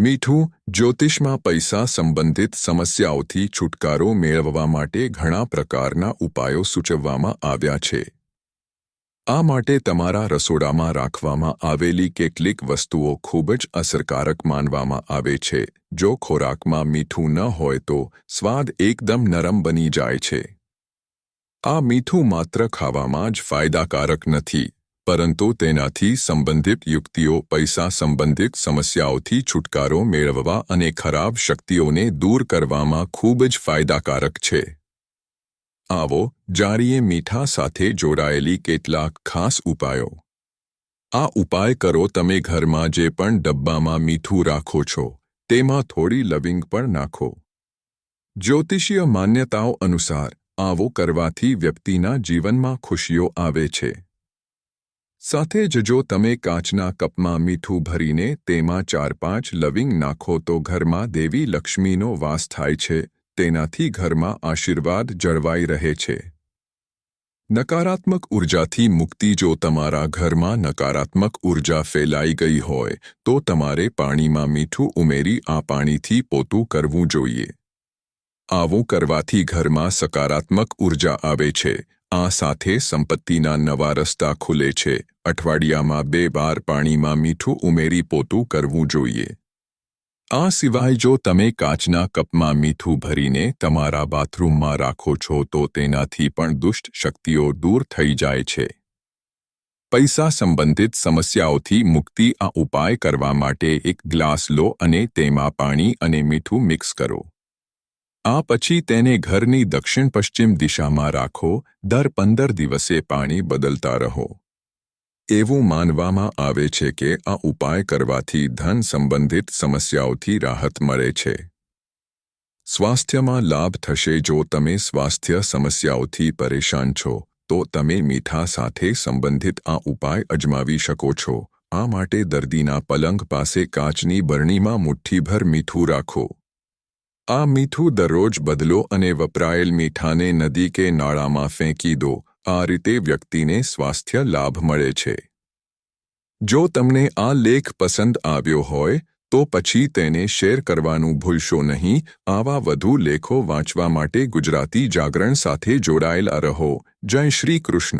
મીઠું જ્યોતિષમાં પૈસા સંબંધિત સમસ્યાઓથી છુટકારો મેળવવા માટે ઘણા પ્રકારના ઉપાયો સૂચવવામાં આવ્યા છે. આ માટે તમારા રસોડામાં રાખવામાં આવેલી કેટલીક વસ્તુઓ ખૂબ જ અસરકારક માનવામાં આવે છે. જો ખોરાકમાં મીઠું ન હોય તો સ્વાદ એકદમ નરમ બની જાય છે. આ મીઠું માત્ર ખાવામાં જ ફાયદાકારક નથી. પરંતુ તેનાથી સંબંધિત યુક્તિઓ, પૈસા સંબંધિત સમસ્યાઓથી છુટકારો મેળવવા અને ખરાબ શક્તિઓને દૂર કરવામાં ખૂબ જ ફાયદાકારક છે. આવો, જાણીએ મીઠા સાથે જોડાયેલી કેટલાક ખાસ ઉપાયો. આ ઉપાય કરો તમે ઘરમાં જે પણ ડબ્બામાં મીઠું રાખો છો, તેમાં થોડી લવિંગ પણ નાખો. જ્યોતિષીય માન્યતાઓ અનુસાર, આવો કરવાથી વ્યક્તિના જીવનમાં ખુશીઓ આવે છે. સાથે જ જો તમે કાચના કપમાં મીઠું ભરીને તેમાં ચાર પાંચ લવિંગ નાખો તો ઘરમાં દેવી લક્ષ્મીનો વાસ થાય છે, તેનાથી ઘરમાં આશીર્વાદ જળવાઈ રહે છે. નકારાત્મક ઉર્જાથી મુક્તિ જો તમારા ઘરમાં નકારાત્મક ઊર્જા ફેલાઈ ગઈ હોય, તો તમારે પાણીમાં મીઠું ઉમેરી આ પાણીથી પોતું કરવું જોઈએ. આવું કરવાથી ઘરમાં સકારાત્મક ઊર્જા આવે છે આ સાથે સંપત્તિના નવા રસ્તા ખુલે છે. અઠવાડિયામાં બે વાર પાણીમાં મીઠું ઉમેરી પોતું કરવું જોઈએ. આ સિવાય જો તમે કાચના કપમાં મીઠું ભરીને તમારા બાથરૂમમાં રાખો છો તો તેનાથી પણ દુષ્ટ શક્તિઓ દૂર થઈ જાય છે. પૈસા સંબંધિત સમસ્યાઓથી મુક્તિ આ ઉપાય કરવા માટે એક ગ્લાસ લો અને તેમાં પાણી અને મીઠું મિક્સ કરો. આ પછી તેને ઘરની દક્ષિણ પશ્ચિમ દિશામાં રાખો, દર પંદર દિવસે પાણી બદલતા રહો. એવું માનવામાં આવે છે કે આ ઉપાય કરવાથી ધન સંબંધિત સમસ્યાઓથી રાહત મળે છે. સ્વાસ્થ્યમાં લાભ થશે જો તમે સ્વાસ્થ્ય સમસ્યાઓથી પરેશાન છો, તો તમે મીઠા સાથે સંબંધિત આ ઉપાય અજમાવી શકો છો. આ માટે દર્દીના પલંગ પાસે કાચની બરણીમાં મુઠ્ઠીભર મીઠું રાખો. આ મીઠું દરરોજ બદલો અને વપરાયેલ મીઠાને નદી કે નાળામાં ફેંકી દો. આ રીતે વ્યક્તિને સ્વાસ્થ્ય લાભ મળે છે. જો તમને આ લેખ પસંદ આવ્યો હોય, તો પછી તેને શેર કરવાનું ભૂલશો નહીં. આવા વધુ લેખો વાંચવા માટે ગુજરાતી જાગરણ સાથે જોડાયેલા રહો. જય શ્રી કૃષ્ણ.